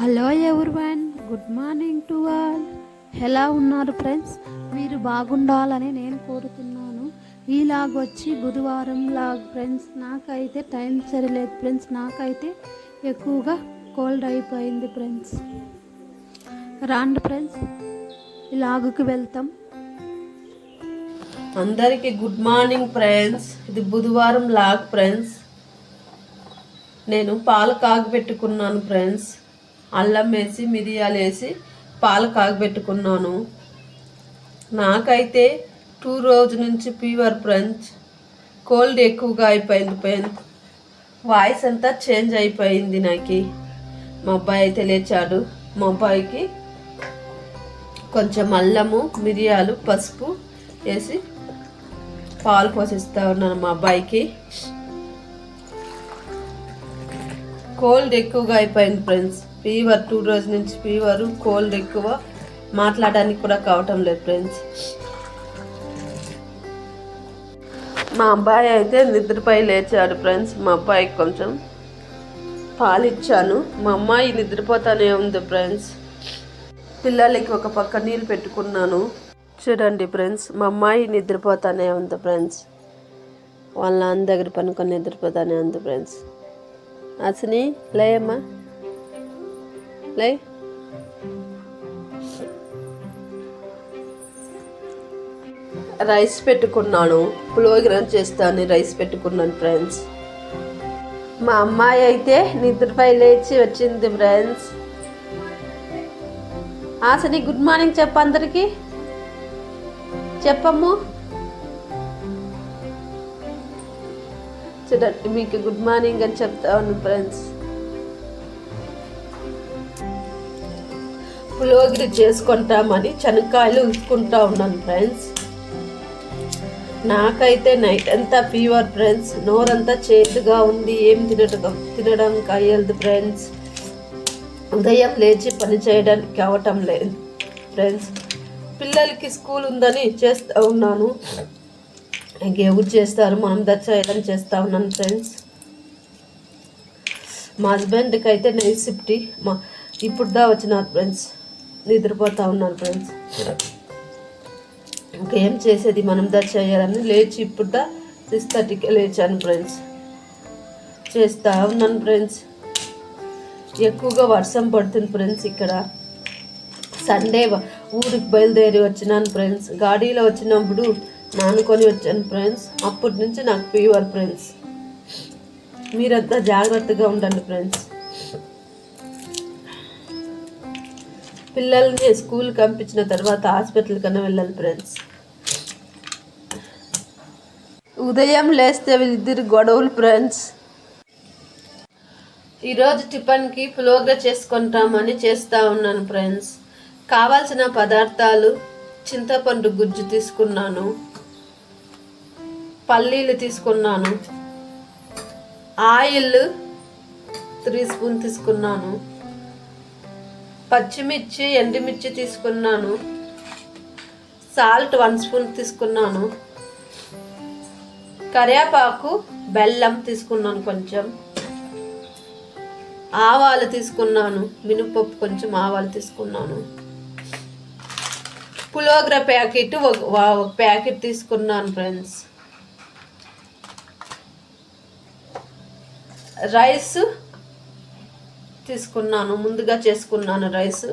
Hello everyone good morning to all. ఎలా ఉన్నారు friends? మీరు బాగుండాలని నేను కోరుతున్నాను. ఈ లాగ్ వచ్చి బుధవారం లాగ్ ఫ్రెండ్స్ నాకైతే టైం సరిలేదు ఫ్రెండ్స్. నాకైతే ఎక్కువగా కోల్డ్ అయిపోయింది ఫ్రెండ్స్. రాండి ఫ్రెండ్స్ ఈ వెళ్తాం. అందరికీ గుడ్ మార్నింగ్ ఫ్రెండ్స్. ఇది బుధవారం లాగ్ ఫ్రెండ్స్. నేను పాలు కాగబెట్టుకున్నాను ఫ్రెండ్స్. అల్లం వేసి మిరియాలు వేసి పాలు కాగబెట్టుకున్నాను. నాకైతే టూ రోజు నుంచి ఫీవర్ ఫ్రెంచ్ కోల్డ్ ఎక్కువగా అయిపోయింది ఫ్రెండ్స్ వాయిస్ అంతా చేంజ్ అయిపోయింది నాకు. మా అబ్బాయి అయితే లేచాడు. మా అబ్బాయికి కొంచెం అల్లము మిరియాలు పసుపు వేసి పాలు పోసిస్తూ ఉన్నాను మా అబ్బాయికి. కోల్డ్ ఎక్కువగా అయిపోయింది ఫ్రెండ్స్. ఫీవర్ టూ రోజు నుంచి ఫీవర్ కోల్డ్ ఎక్కువ. మాట్లాడడానికి కూడా కావటం లేదు ఫ్రెండ్స్. మా అబ్బాయి అయితే నిద్రపై లేచాడు ఫ్రెండ్స్. మా అబ్బాయికి కొంచెం పాలిచ్చాను. మా అమ్మాయి నిద్రపోతానే ఉంది ఫ్రెండ్స్. పిల్లలకి ఒక పక్క నీళ్ళు పెట్టుకున్నాను. చూడండి ఫ్రెండ్స్ మా అమ్మాయి నిద్రపోతానే ఉంది ఫ్రెండ్స్. వాళ్ళ నాన్న దగ్గర పనుకొని నిద్రపోతానే ఉంది ఫ్రెండ్స్. అసని లేయమ్మా. లే రైస్ పెట్టుకున్నాను. పులిహోర చేస్తాను రైస్ పెట్టుకున్నాను ఫ్రెండ్స్ మా అమ్మాయి అయితే నిద్రపై లేచి వచ్చింది ఫ్రెండ్స్ ఆసని గుడ్ మార్నింగ్ చెప్ప అందరికి. చెప్పమ్ము. చూడండి మీకు గుడ్ మార్నింగ్ అని చెప్తా ఉన్నాను ఫ్రెండ్స్ పులోగిరి చేసుకుంటామని శనక్కాయలు ఉసుకుంటా ఉన్నాను ఫ్రెండ్స్ నాకైతే నైట్ అంతా ఫీవర్ ఫ్రెండ్స్ నోరంతా చేతుగా ఉంది ఏం తినడం తినడం అయ్యదు ఫ్రెండ్స్ ఉదయం లేచి పని చేయడానికి అవటం లేదు ఫ్రెండ్స్ పిల్లలకి స్కూల్ ఉందని చేస్తూ ఉన్నాను. ఇంకెవరు చేస్తారు? మనం దచ్చేయడం చేస్తూ ఉన్నాను ఫ్రెండ్స్ మా హస్బెండ్కి అయితే నైట్ షిఫ్ట్ మా ఇప్పుడు దా వచ్చినారు ఫ్రెండ్స్ నిద్రపోతా ఉన్నాను ఫ్రెండ్స్ ఇంకేం చేసేది మనం దా చేయాలని లేచి ఇప్పుడు దా సిక్స్ థర్టీకి లేచాను ఫ్రెండ్స్ చేస్తా ఉన్నాను ఫ్రెండ్స్ ఎక్కువగా వర్షం పడుతుంది ఫ్రెండ్స్ ఇక్కడ. సండే ఊరికి బయలుదేరి వచ్చినాను ఫ్రెండ్స్ గాడీలో వచ్చినప్పుడు నానుకొని వచ్చాను ఫ్రెండ్స్ అప్పటి నుంచి నాకు ఫీవర్ ఫ్రెండ్స్ మీరంతా జాగ్రత్తగా ఉండండి ఫ్రెండ్స్ పిల్లల్ని స్కూల్కి పంపించిన తర్వాత హాస్పిటల్ కన్నా వెళ్ళాలి ఫ్రెండ్స్. ఉదయం లేస్తే వీళ్ళిద్దరు గొడవలు ఫ్రెండ్స్. ఈరోజు టిఫిన్కి పులోగ్ర చేసుకుంటామని చేస్తూ ఉన్నాను ఫ్రెండ్స్. కావాల్సిన పదార్థాలు చింతపండు గుజ్జు తీసుకున్నాను. పల్లీలు తీసుకున్నాను. ఆయిల్ త్రీ స్పూన్ తీసుకున్నాను. పచ్చిమిర్చి ఎండుమిర్చి తీసుకున్నాను. సాల్ట్ వన్ స్పూన్ తీసుకున్నాను. కరివేపాకు బెల్లం తీసుకున్నాను కొంచెం. ఆవాలు తీసుకున్నాను. మినపప్పు కొంచెం ఆవాలు తీసుకున్నాను. పులోగ్ర ప్యాకెట్ ఒక వా- ఒక ప్యాకెట్ తీసుకున్నాను ఫ్రెండ్స్. రైస్ తీసుకున్నాను ముందుగా చేసుకున్నాను రైస్.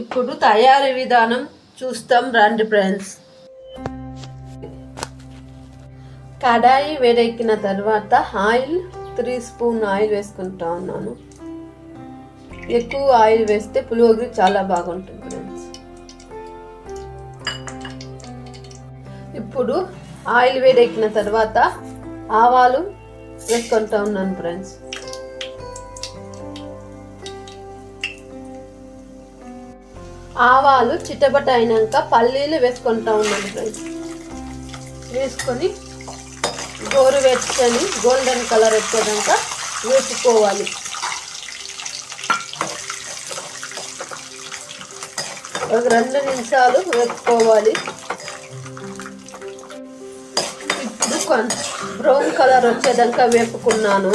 ఇప్పుడు తయారీ విధానం చూస్తాం రండి ఫ్రెండ్స్. కడాయి వేడెక్కిన తర్వాత ఆయిల్ త్రీ స్పూన్ ఆయిల్ వేసుకుంటా ఉన్నాను. ఎక్కువ ఆయిల్ వేస్తే పులిహోగరి చాలా బాగుంటుంది ఫ్రెండ్స్. ఇప్పుడు ఆయిల్ వేడెక్కిన తర్వాత ఆవాలు వేసుకుంటా ఉన్నాను ఫ్రెండ్స్. ఆవాలు చిట్టబట్ట అయినాక పల్లీలు వేసుకుంటా ఉన్నాను ఫ్రెండ్స్ వేసుకొని గోరు వేసుకొని గోల్డెన్ కలర్ వచ్చేదాక వేసుకోవాలి. ఒక రెండు నిమిషాలు వేసుకోవాలి ఇప్పుడు బ్రౌన్ కలర్ వచ్చేదాకా వేపుకున్నాను.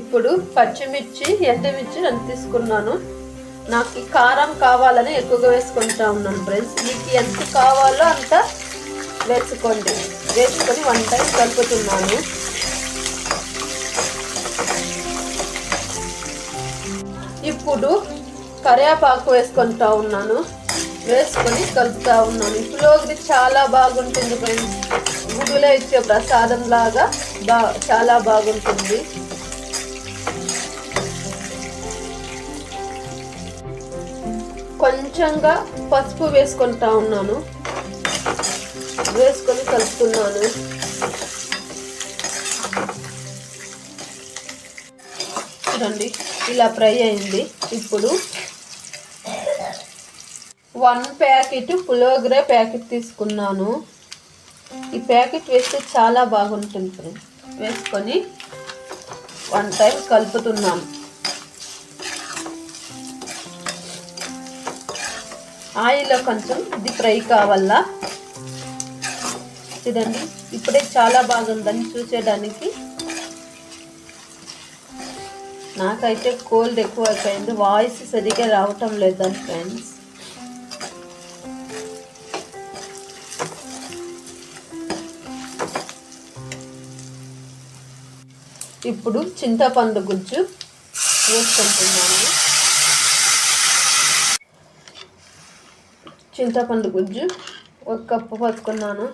ఇప్పుడు పచ్చిమిర్చి ఎండుమిర్చి అని తీసుకున్నాను. నాకు కారం కావాలని ఎక్కువగా వేసుకుంటా ఉన్నాను ఫ్రెండ్స్ మీకు ఎంత కావాలో అంత వేసుకోండి. వేసుకొని వన్ టైం కలుపుతున్నాను. ఇప్పుడు కరివేపాకు వేసుకుంటా ఉన్నాను. వేసుకొని కలుపుతా ఉన్నాను. పులిహోగరి చాలా బాగుంటుంది ఫ్రెండ్స్ గుడిలో ఇచ్చే ప్రసాదం లాగా బా చాలా బాగుంటుంది. కొంచెంగా పసుపు వేసుకుంటా ఉన్నాను. వేసుకొని కలుపుతున్నాను. చూడండి ఇలా ఫ్రై అయింది. ఇప్పుడు వన్ ప్యాకెట్ పులోగ్రే ప్యాకెట్ తీసుకున్నాను. ఈ ప్యాకెట్ వేస్తే చాలా బాగుంటుంది ఫ్రెండ్స్. వేసుకొని వన్ టైం కలుపుతున్నాను. ఆయిల్లో కొంచెం ఇది ఫ్రై కావాలా? చూడండి ఇప్పుడే చాలా బాగుందని చూసేయడానికి నాకైతే కోల్డ్ ఎక్కువ అయిపోయింది వాయిస్ సరిగ్గా రావటం లేదని ఫ్రెండ్స్. ఇప్పుడు చింతపండు గుజ్జు వేసుకుంటున్నాను. చింతపండు గుజ్జు ఒక కప్పు పోసుకున్నాను.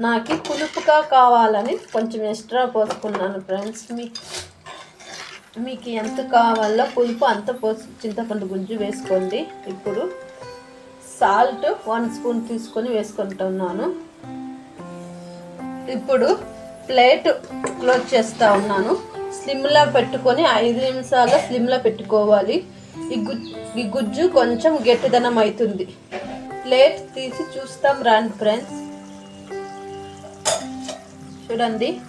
నాకు పులుపుగా కావాలని కొంచెం ఎక్స్ట్రా పోసుకున్నాను ఫ్రెండ్స్. మీ మీకు ఎంత కావాలో పులుపు అంత పోసు చింతపండు గుజ్జు వేసుకోండి. ఇప్పుడు సాల్ట్ వన్ స్పూన్ తీసుకొని వేసుకుంటున్నాను. ఇప్పుడు ప్లేట్ క్లోజ్ చేస్తూ ఉన్నాను. స్లిమ్లో పెట్టుకొని ఐదు నిమిషాలు స్లిమ్లో పెట్టుకోవాలి. ఈ గుజ్జు ఈ గుజ్జు కొంచెం గట్టిదనం అవుతుంది. ప్లేట్ తీసి చూస్తాం రండి ఫ్రెండ్స్. చూడండి.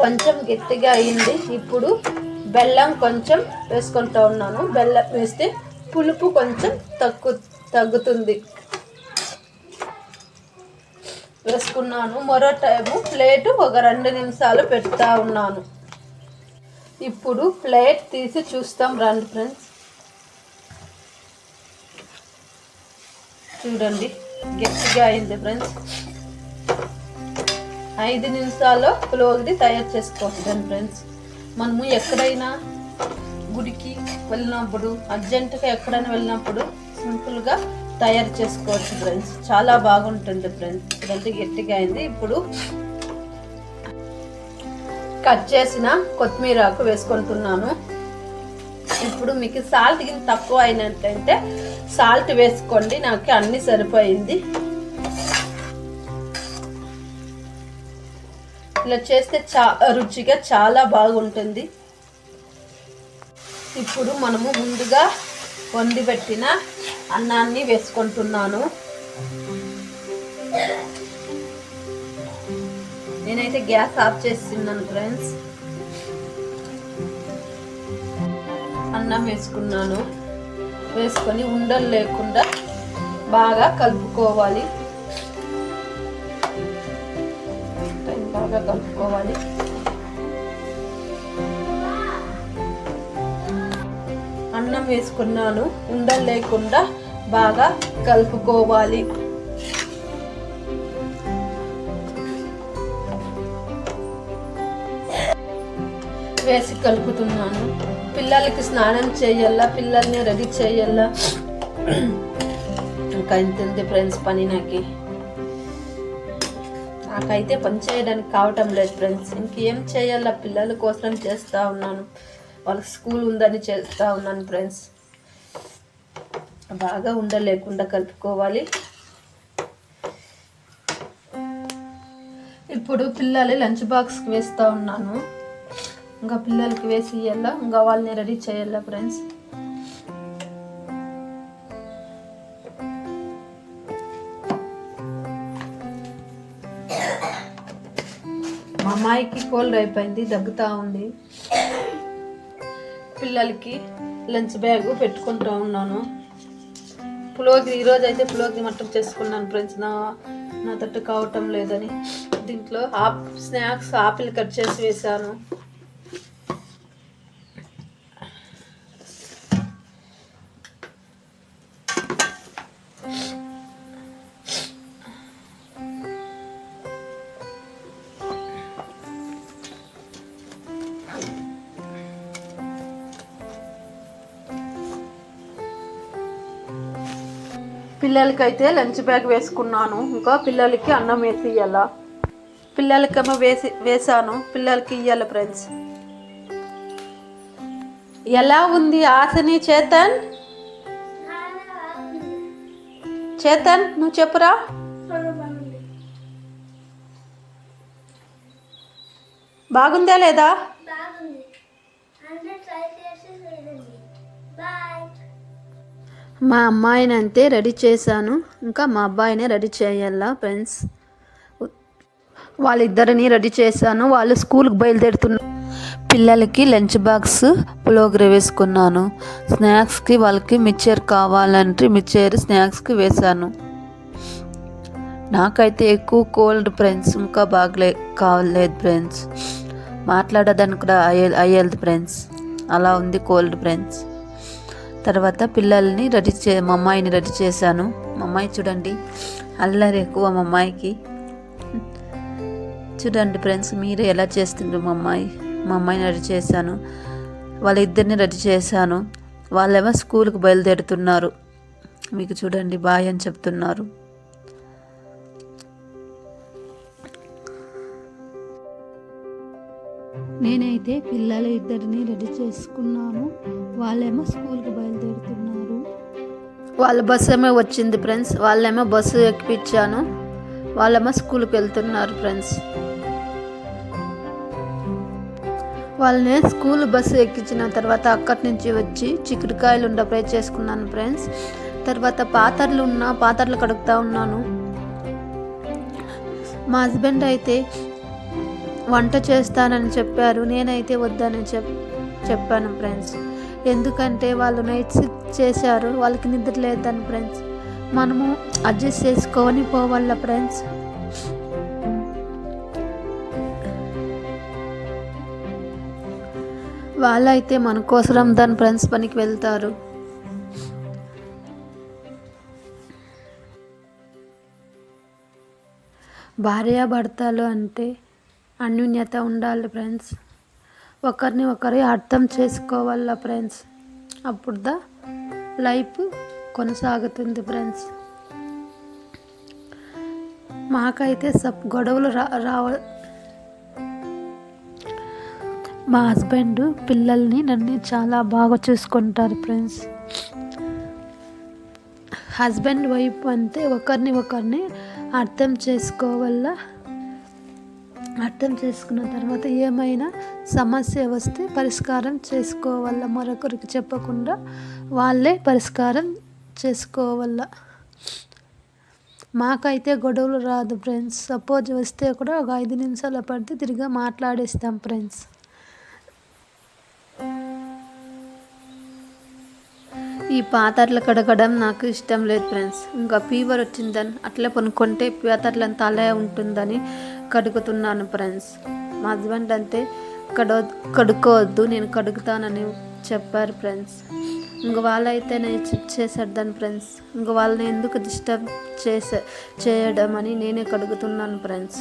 కొంచెం గట్టిగా అయింది. ఇప్పుడు బెల్లం కొంచెం వేసుకుంటా ఉన్నాను. బెల్లం వేస్తే పులుపు కొంచెం తగ్గు తగ్గుతుంది. వేసుకున్నాను. మరో టైము ప్లేటు ఒక రెండు నిమిషాలు పెడతా ఉన్నాను. ఇప్పుడు ప్లేట్ తీసి చూస్తాం రండి ఫ్రెండ్స్. చూడండి గట్టిగా అయింది ఫ్రెండ్స్ ఐదు నిమిషాల్లో పులిహోగరి తయారు చేసుకోవచ్చు ఫ్రెండ్స్ మనము ఎక్కడైనా గుడికి వెళ్ళినప్పుడు అర్జెంటుగా ఎక్కడైనా వెళ్ళినప్పుడు సింపుల్గా తయారు చేసుకోవచ్చు ఫ్రెండ్స్ చాలా బాగుంటుంది ఫ్రెండ్స్ ఇదంతా గట్టిగా అయింది. ఇప్పుడు కట్ చేసిన కొత్తిమీర ఆకు వేసుకుంటున్నాను. ఇప్పుడు మీకు సాల్ట్ గిన్నె తక్కువ అయినట్టయితే సాల్ట్ వేసుకోండి నాకు అన్ని సరిపోయింది. ఇలా చేస్తే చా రుచిగా చాలా బాగుంటుంది. ఇప్పుడు మనము ముందుగా వండి పెట్టిన అన్నాన్ని వేసుకుంటున్నాను. నేనైతే గ్యాస్ ఆఫ్ చేస్తున్నాను ఫ్రెండ్స్. అన్నం వేసుకున్నాను. వేసుకొని ఉండలు లేకుండా బాగా కలుపుకోవాలి. బాగా కలుపుకోవాలి. అన్నం వేసుకున్నాను. ఉండలు లేకుండా బాగా కలుపుకోవాలి. వేసి కలుపుతున్నాను. పిల్లలకి స్నానం చేయాలా పిల్లల్ని రెడీ చేయాలా? ఇంకా ఇంతంది ఫ్రెండ్స్ పని నాకు. నాకైతే పని చేయడానికి కావటం లేదు ఫ్రెండ్స్ ఇంకేం చేయాలా? పిల్లల కోసం చేస్తూ ఉన్నాను. వాళ్ళకి స్కూల్ ఉందని చేస్తూ ఉన్నాను ఫ్రెండ్స్ బాగా ఉండలేకుండా కలుపుకోవాలి. ఇప్పుడు పిల్లలు లంచ్ బాక్స్కి వేస్తూ ఉన్నాను. ఇంకా పిల్లలకి వేసి ఇవ్వాలా ఇంకా వాళ్ళని రెడీ చేయాలా ఫ్రెండ్స్ మా అమ్మాయికి కోల్డ్ అయిపోయింది దగ్గుతా ఉంది. పిల్లలకి లంచ్ బ్యాగ్ పెట్టుకుంటూ ఉన్నాను. పులోగి ఈరోజు అయితే పులోగి మట్టం చేసుకున్నాను ఫ్రెండ్స్ నా నా తట్టు కావటం లేదని. దీంట్లో ఆప్ స్నాక్స్ ఆపిల్ కట్ చేసి వేసాను పిల్లలకైతే లంచ్ బ్యాగ్ వేసుకున్నాను. ఇంకా పిల్లలకి అన్నం వేసి ఇవ్వాల పిల్లలకేమో వేసి వేసాను పిల్లలకి ఇవ్వాలి ఫ్రెండ్స్. ఎలా ఉంది ఆశని చేతన్? చేతన్ నువ్వు చెప్పురా. బాగుందా లేదా? బాయ్ మా అమ్మాయిని అంతే రెడీ చేశాను. ఇంకా మా అబ్బాయిని రెడీ చేయాలా ఫ్రెండ్స్? వాళ్ళిద్దరిని రెడీ చేశాను. వాళ్ళు స్కూల్కి బయలుదేరుతున్నారు పిల్లలకి లంచ్ బాక్స్ పులోగ్ర వేసుకున్నాను. స్నాక్స్కి వాళ్ళకి మిక్చర్ కావాలంటే మిక్చర్ స్నాక్స్కి వేశాను. నాకైతే ఎక్కువ కోల్డ్ ఫ్రెండ్స్ ఇంకా బాగలే కావలేదు ఫ్రెండ్స్. మాట్లాడదానికి కూడా అయ్యేది ఫ్రెండ్స్. అలా ఉంది కోల్డ్ ఫ్రెండ్స్. తర్వాత పిల్లల్ని రెడీ చే మా అమ్మాయిని రెడీ చేశాను. మా అమ్మాయి చూడండి అల్లరి ఎక్కువ మా అమ్మాయికి. చూడండి ఫ్రెండ్స్ మీరే ఎలా చేస్తుండ్రు మా అమ్మాయి? మా అమ్మాయిని రెడీ చేశాను. వాళ్ళిద్దరిని రెడీ చేశాను. వాళ్ళేమో స్కూల్కి బయలుదేరుతున్నారు. మీకు చూడండి బాయ్ అని చెప్తున్నారు. నేనైతే పిల్లలు ఇద్దరిని రెడీ చేసుకున్నాను. వాళ్ళేమో స్కూల్కి బయలుదేరుతున్నారు. వాళ్ళ బస్సు ఏమో వచ్చింది ఫ్రెండ్స్. వాళ్ళేమో బస్సు ఎక్కిపించాను. వాళ్ళేమో స్కూల్కి వెళ్తున్నారు ఫ్రెండ్స్. వాళ్ళని స్కూల్ బస్సు ఎక్కించిన తర్వాత అక్కడి నుంచి వచ్చి చిక్కుడుకాయలు ఉండ ఫ్రై చేసుకున్నాను ఫ్రెండ్స్. తర్వాత పాత్రలు ఉన్న పాత్రలు కడుగుతా ఉన్నాను. మా హస్బెండ్ అయితే వంట చేస్తానని చెప్పారు. నేనైతే వద్దని చెప్ చెప్పాను ఫ్రెండ్స్. ఎందుకంటే వాళ్ళు నైట్ షిఫ్ట్ చేశారు. వాళ్ళకి నిద్ర లేదని ఫ్రెండ్స్. మనము అడ్జస్ట్ చేసుకొని పోవాల ఫ్రెండ్స్? వాళ్ళైతే మన కోసం దాని ఫ్రెండ్స్ పనికి వెళ్తారు. భార్యాభర్తలు అంటే అన్యోన్యత ఉండాలి ఫ్రెండ్స్. ఒకరిని ఒకరి అర్థం చేసుకోవాల ఫ్రెండ్స్. అప్పుడు దా లైఫ్ కొనసాగుతుంది ఫ్రెండ్స్. మాకైతే సబ్ గొడవలు రా రావ మా హస్బెండ్ పిల్లల్ని నన్ను చాలా బాగా చూసుకుంటారు ఫ్రెండ్స్. హస్బెండ్ వైఫ్ అంటే ఒకరిని ఒకరిని అర్థం చేసుకోవాల అర్థం చేసుకున్న తర్వాత ఏమైనా సమస్య వస్తే పరిష్కారం చేసుకోవాల? మరొకరికి చెప్పకుండా వాళ్ళే పరిష్కారం చేసుకోవాల? మాకైతే గొడవలు రాదు ఫ్రెండ్స్. సపోజ్ వస్తే కూడా ఒక ఐదు నిమిషాలు పడితే తిరిగి మాట్లాడేస్తాం ఫ్రెండ్స్. ఈ పాత్రలు కడగడం నాకు ఇష్టం లేదు ఫ్రెండ్స్. ఇంకా ఫీవర్ వచ్చిందని అట్లే కొనుక్కుంటే పాత్రలు అంతా అలా ఉంటుందని కడుగుతున్నాను ఫ్రెండ్స్ మా హస్బెండ్ అంతే కడ కడుక్కోవద్దు నేను కడుగుతానని చెప్పారు ఫ్రెండ్స్ ఇంక వాళ్ళైతే నేను చేశాడు దాని ఫ్రెండ్స్ ఇంక వాళ్ళని ఎందుకు డిస్టర్బ్ చేసే చేయడం అని నేనే కడుగుతున్నాను ఫ్రెండ్స్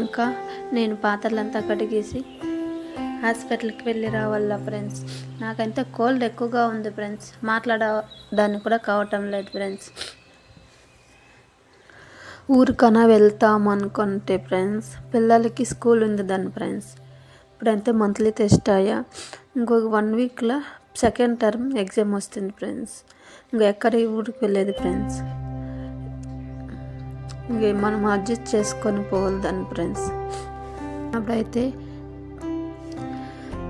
ఇంకా నేను పాత్రలంతా కడిగేసి హాస్పిటల్కి వెళ్ళి రావాల ఫ్రెండ్స్ నాకైతే కోల్డ్ ఎక్కువగా ఉంది ఫ్రెండ్స్ మాట్లాడడానికి కూడా కావటం లేదు ఫ్రెండ్స్ ఊరికన్నా వెళ్తాం అనుకుంటే ఫ్రెండ్స్ పిల్లలకి స్కూల్ ఉంది దాని ఫ్రెండ్స్. ఇప్పుడైతే మంత్లీ టెస్ట్ అయ్యా. ఇంకొక వన్ వీక్లో సెకండ్ టర్మ్ ఎగ్జామ్ వస్తుంది ఫ్రెండ్స్. ఇంకా ఎక్కడ ఊరికి వెళ్ళేది ఫ్రెండ్స్? ఇంకే మనం అడ్జస్ట్ చేసుకొని పోవాలి దాని ఫ్రెండ్స్. అప్పుడైతే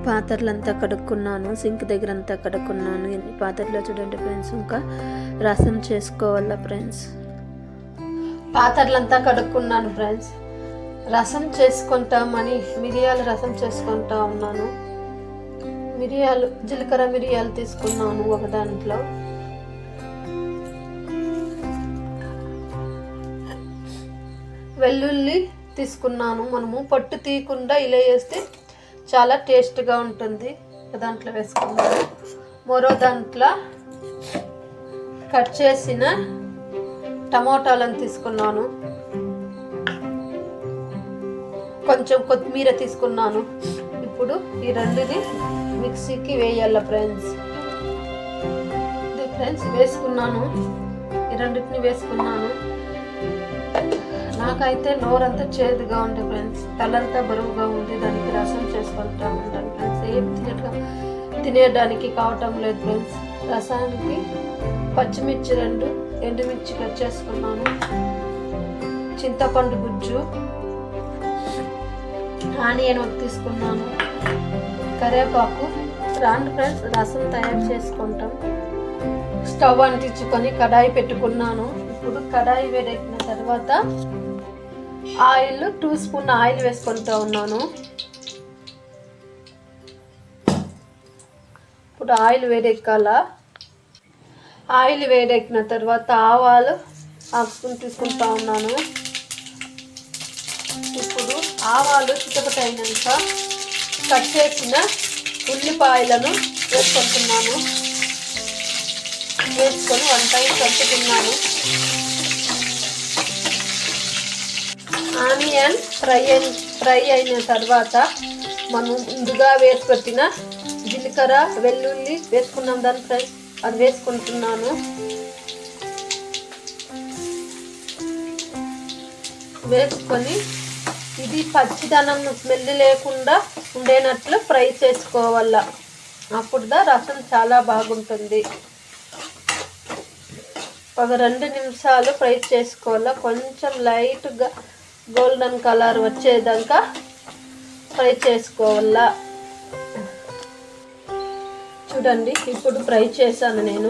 పాత్రలంతా కడుక్కున్నాను సింక్ దగ్గర అంతా కడుక్కున్నాను పాత్రలో చూడండి ఫ్రెండ్స్ ఇంకా రసం చేసుకోవాలా ఫ్రెండ్స్? పాత్రలంతా కడుక్కున్నాను ఫ్రెండ్స్. రసం చేసుకుంటామని మిరియాలు రసం చేసుకుంటా ఉన్నాను. మిరియాలు జీలకర్ర మిరియాలు తీసుకున్నాను ఒక దాంట్లో. వెల్లుల్లి తీసుకున్నాను మనము. పట్టు తీయకుండా ఇలా వేస్తే చాలా టేస్ట్గా ఉంటుంది. ఒక దాంట్లో వేసుకున్నాను. మరో దాంట్లో కట్ చేసిన టమోటాలను తీసుకున్నాను. కొంచెం కొత్తిమీర తీసుకున్నాను. ఇప్పుడు ఈ రెండుని మిక్సీకి వేయాల ఫ్రెండ్స్. ఇది ఫ్రెండ్స్ వేసుకున్నాను. ఈ రెండింటిని వేసుకున్నాను. నాకైతే నోరంతా చేదుగా ఉంది ఫ్రెండ్స్. తలంతా బరువుగా ఉంది. దానికి రసం చేసుకుంటా ఉంటాను ఫ్రెండ్స్. ఏం తినగా తినేయడానికి కావటం లేదు ఫ్రెండ్స్. రసానికి పచ్చిమిర్చి రెండు ఎండుమిర్చి కట్ చేసుకున్నాను. చింతపండు గుజ్జు ఆనియన్ ఒకటి తీసుకున్నాను. కరేపాకు రాండ్ ఫ్రెండ్స్ రసం తయారు చేసుకుంటాం. స్టవ్ అంటించుకొని కడాయి పెట్టుకున్నాను. ఇప్పుడు కడాయి వేడెక్కిన తర్వాత ఆయిల్ టూ స్పూన్ ఆయిల్ వేసుకుంటూ ఉన్నాను. ఇప్పుడు ఆయిల్ వేడెక్కాల? ఆయిల్ వేడెక్కిన తర్వాత ఆవాలు ఆకుని తీసుకుంటా ఉన్నాను. ఇప్పుడు ఆవాలు చిటపటైనాక కట్ చేసిన ఉల్లిపాయలను వేసుకుంటున్నాను. వేసుకొని వన్ కట్టుకున్నాను ఆనియన్ ఫ్రై అయిన ఫ్రై అయిన తర్వాత మనం ముందుగా వేసి పెట్టిన జీలకర్ర వెల్లుల్లి వేసుకున్నాం దాని ఫ్రై. అది వేసుకుంటున్నాను. వేసుకొని ఇది పచ్చిదనం స్మెల్ లేకుండా ఉండేనట్లు ఫ్రై చేసుకోవాల. అప్పుడుదా రసం చాలా బాగుంటుంది. ఒక రెండు నిమిషాలు ఫ్రై చేసుకోవాలా. కొంచెం లైట్గా గోల్డెన్ కలర్ వచ్చేదాకా ఫ్రై చేసుకోవాలా. చూడండి. ఇప్పుడు ఫ్రై చేశాను నేను.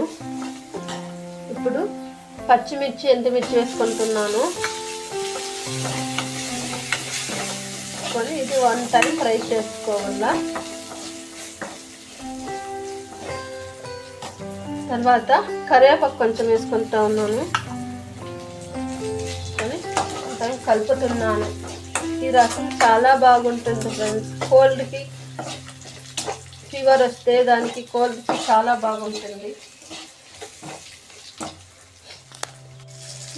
ఇప్పుడు పచ్చిమిర్చి ఎండుమిర్చి వేసుకుంటున్నాను. కొని ఇది వన్ టైం ఫ్రై చేసుకోవాలా? తర్వాత కరివేపాకు కొంచెం వేసుకుంటా ఉన్నాను. కలుపుతున్నాను. ఈ రసం చాలా బాగుంటుంది ఫ్రెండ్స్. కోల్డ్కి ఫీవర్ వస్తే దానికి కోల్డ్కి చాలా బాగుంటుంది.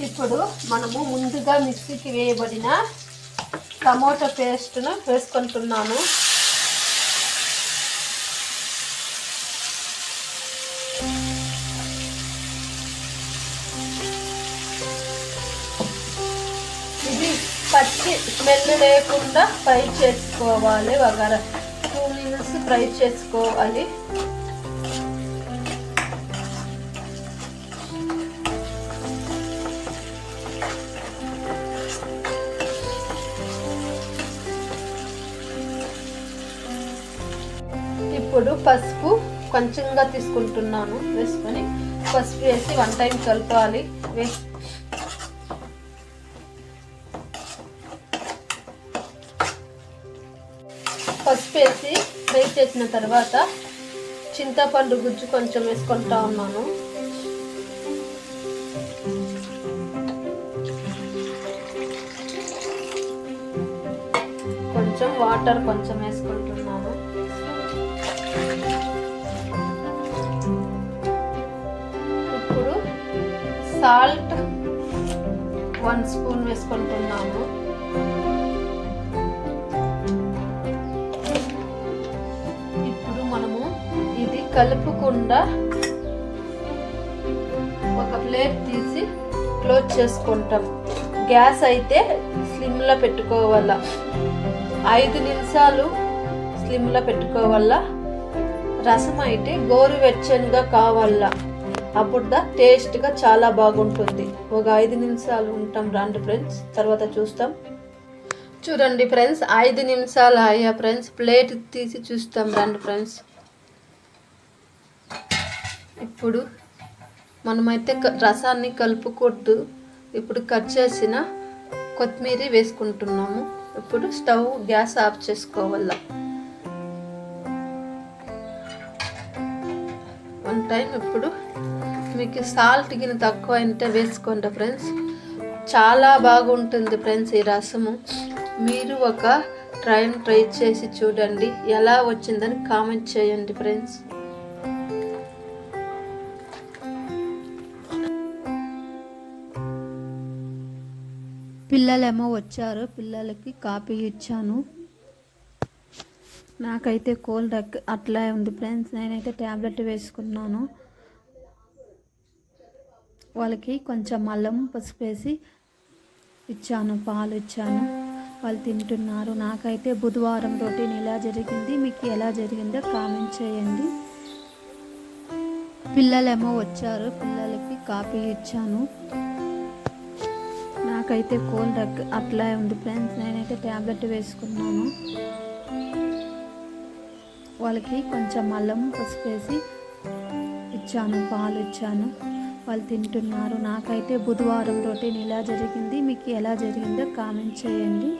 ఇప్పుడు మనము ముందుగా మిక్సీకి వేయబడిన టమోటా పేస్ట్ను వేసుకుంటున్నాను ఇది పచ్చి స్మెల్ లేకుండా ఫ్రై చేసుకోవాలి ఒక టూ మినిట్స్ ఫ్రై చేసుకోవాలి ఇప్పుడు పసుపు కొంచెంగా తీసుకుంటున్నాను వేసుకొని. పసుపు వేసి వన్ టైం కలపాలి. వేసి వేసి ఫ్రై చేసిన తర్వాత చింతపండు గుజ్జు కొంచెం వేసుకుంటా ఉన్నాను. కొంచెం వాటర్ కొంచెం వేసుకుంటున్నాను. ఇప్పుడు సాల్ట్ వన్ స్పూన్ వేసుకుంటున్నాను. కలుపుకుండా ఒక ప్లేట్ తీసి క్లోజ్ చేసుకుంటాం. గ్యాస్ అయితే స్లిమ్లో పెట్టుకోవాలా? ఐదు నిమిషాలు స్లిమ్లో పెట్టుకోవాలా? రసం అయితే గోరువెచ్చనిగా కావాలా? అప్పుడు దా టేస్ట్గా చాలా బాగుంటుంది. ఒక ఐదు నిమిషాలు ఉంటాం రండి ఫ్రెండ్స్. తర్వాత చూస్తాం. చూడండి ఫ్రెండ్స్ ఐదు నిమిషాలు అయ్యా ఫ్రెండ్స్. ప్లేట్ తీసి చూస్తాం రండి ఫ్రెండ్స్. ఇప్పుడు మనమైతే రసాన్ని కలుపుకొట్టు ఇప్పుడు కట్ చేసిన కొత్తిమీర వేసుకుంటున్నాము. ఇప్పుడు స్టవ్ గ్యాస్ ఆఫ్ చేసుకోవాలా. వన్ టైం ఇప్పుడు మీకు సాల్ట్ గిన్నె తక్కువ అంటే వేసుకోండి ఫ్రెండ్స్. చాలా బాగుంటుంది ఫ్రెండ్స్ ఈ రసము. మీరు ఒక ట్రైన్ ట్రై చేసి చూడండి. ఎలా వచ్చిందని కామెంట్ చేయండి ఫ్రెండ్స్. పిల్లలేమో వచ్చారు పిల్లలకి కాపీ ఇచ్చాను. నాకైతే కోల్డ్ అట్లా ఉంది ఫ్రెండ్స్. నేనైతే ట్యాబ్లెట్ వేసుకున్నాను. వాళ్ళకి కొంచెం అల్లం పసుపు వేసి ఇచ్చాను పాలు ఇచ్చాను. వాళ్ళు తింటున్నారు. నాకైతే బుధవారం రొటీన్ ఎలా జరిగింది మీకు ఎలా జరిగిందో కామెంట్ చేయండి. పిల్లలేమో వచ్చారు పిల్లలకి కాపీ ఇచ్చాను. నాకైతే కోల్డ్ అట్లా ఉంది ఫ్రెండ్స్. నేనైతే ట్యాబ్లెట్ వేసుకున్నాను. వాళ్ళకి కొంచెం అల్లం పసుపు వేసి ఇచ్చాను పాలు ఇచ్చాను. వాళ్ళు తింటున్నారు. నాకైతే బుధవారం రొటీన్ ఎలా జరిగింది మీకు ఎలా జరిగిందో కామెంట్ చేయండి.